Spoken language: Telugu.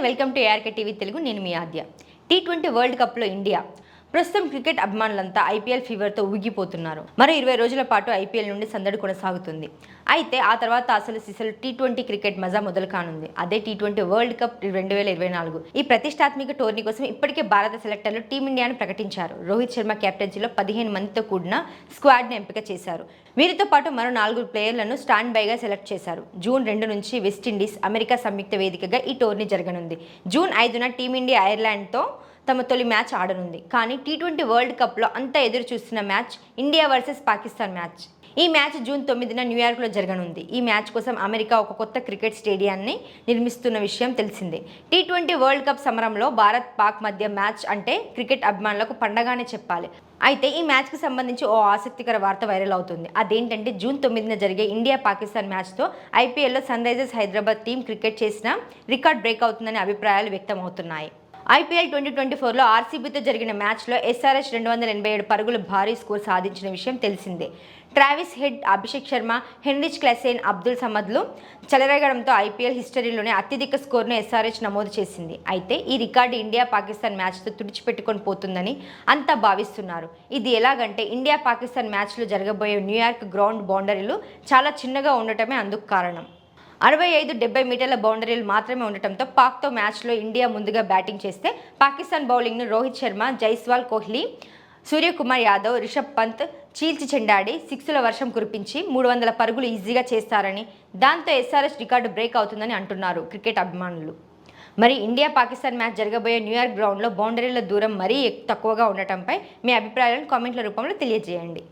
Welcome to ARK TV Telugu నేను మీ ఆద్య. టీ ట్వంటీ వరల్డ్ కప్లో ఇండియా. ప్రస్తుతం క్రికెట్ అభిమానులంతా ఐపీఎల్ ఫీవర్తో ఉగిపోతున్నారు. మరో ఇరవై రోజుల పాటు ఐపీఎల్ నుండి సందడి కొనసాగుతుంది. అయితే ఆ తర్వాత అసలు సిసలు టీ ట్వంటీ క్రికెట్ మజా మొదలు కానుంది. అదే టీ ట్వంటీ వరల్డ్ కప్ రెండు వేల ఇరవై నాలుగు. ఈ ప్రతిష్టాత్మక టోర్నీ కోసం ఇప్పటికే భారత సెలెక్టర్లు టీమిండియాను ప్రకటించారు. రోహిత్ శర్మ కెప్టెన్సీలో పదిహేను మందితో కూడిన స్క్వాడ్ని ఎంపిక చేశారు. వీరితో పాటు మరో నాలుగు ప్లేయర్లను స్టాండ్ బైగా సెలెక్ట్ చేశారు. జూన్ రెండు నుంచి వెస్టిండీస్ అమెరికా సంయుక్త వేదికగా ఈ టోర్నీ జరగనుంది. జూన్ ఐదున టీమిండియా ఐర్లాండ్తో తమ తొలి మ్యాచ్ ఆడనుంది. కానీ టీ ట్వంటీ వరల్డ్ కప్లో అంతా ఎదురు చూస్తున్న match India versus Pakistan match. ఈ మ్యాచ్ జూన్ తొమ్మిదిన న్యూయార్క్లో జరగనుంది. ఈ మ్యాచ్ కోసం అమెరికా ఒక కొత్త క్రికెట్ స్టేడియాన్ని నిర్మిస్తున్న విషయం తెలిసిందే. టీ ట్వంటీ వరల్డ్ కప్ సమరంలో భారత్ పాక్ మధ్య మ్యాచ్ అంటే క్రికెట్ అభిమానులకు పండగానే చెప్పాలి. అయితే ఈ మ్యాచ్కి సంబంధించి ఓ ఆసక్తికర వార్త వైరల్ అవుతుంది. అదేంటంటే జూన్ తొమ్మిదిన జరిగే ఇండియా పాకిస్తాన్ మ్యాచ్తో ఐపీఎల్లో sun Risers Hyderabad team cricket చేసిన రికార్డ్ బ్రేక్ అవుతుందనే అభిప్రాయాలు వ్యక్తమవుతున్నాయి. ఐపీఎల్ ట్వంటీ ట్వంటీ ఫోర్లో ఆర్సీబీతో జరిగిన మ్యాచ్లో ఎస్ఆర్ఎస్ రెండు వందల ఎనభై ఏడు పరుగులు భారీ స్కోర్ సాధించిన విషయం తెలిసిందే. Travis Head Abhishek Sharma Heinrich Klaasen Abdul సమద్లు చెలరేగడంతో ఐపీఎల్ హిస్టరీలోనే అత్యధిక స్కోర్ను ఎస్ఆర్హెచ్ నమోదు చేసింది. అయితే ఈ రికార్డు ఇండియా పాకిస్తాన్ మ్యాచ్తో తుడిచిపెట్టుకొని పోతుందని అంతా భావిస్తున్నారు. ఇది ఎలాగంటే ఇండియా పాకిస్తాన్ మ్యాచ్లో జరగబోయే న్యూయార్క్ గ్రౌండ్ బౌండరీలు చాలా చిన్నగా ఉండటమే అందుకు కారణం. అరవై ఐదు డెబ్బై మీటర్ల బౌండరీలు మాత్రమే ఉండటంతో పాక్తో మ్యాచ్లో ఇండియా ముందుగా బ్యాటింగ్ చేస్తే పాకిస్తాన్ బౌలింగ్ను రోహిత్ శర్మ జైస్వాల్ కోహ్లీ సూర్యకుమార్ యాదవ్ రిషబ్ పంత్ చీల్చి చెండాడి సిక్స్ల వర్షం కురిపించి మూడు వందల పరుగులు ఈజీగా చేస్తారని దాంతో ఎస్ఆర్ఎస్ రికార్డు బ్రేక్ అవుతుందని అంటున్నారు క్రికెట్ అభిమానులు. మరి ఇండియా పాకిస్తాన్ మ్యాచ్ జరగబోయే న్యూయార్క్ గ్రౌండ్లో బౌండరీల దూరం మరీ తక్కువగా ఉండటంపై మీ అభిప్రాయాలను కామెంట్ల రూపంలో తెలియజేయండి.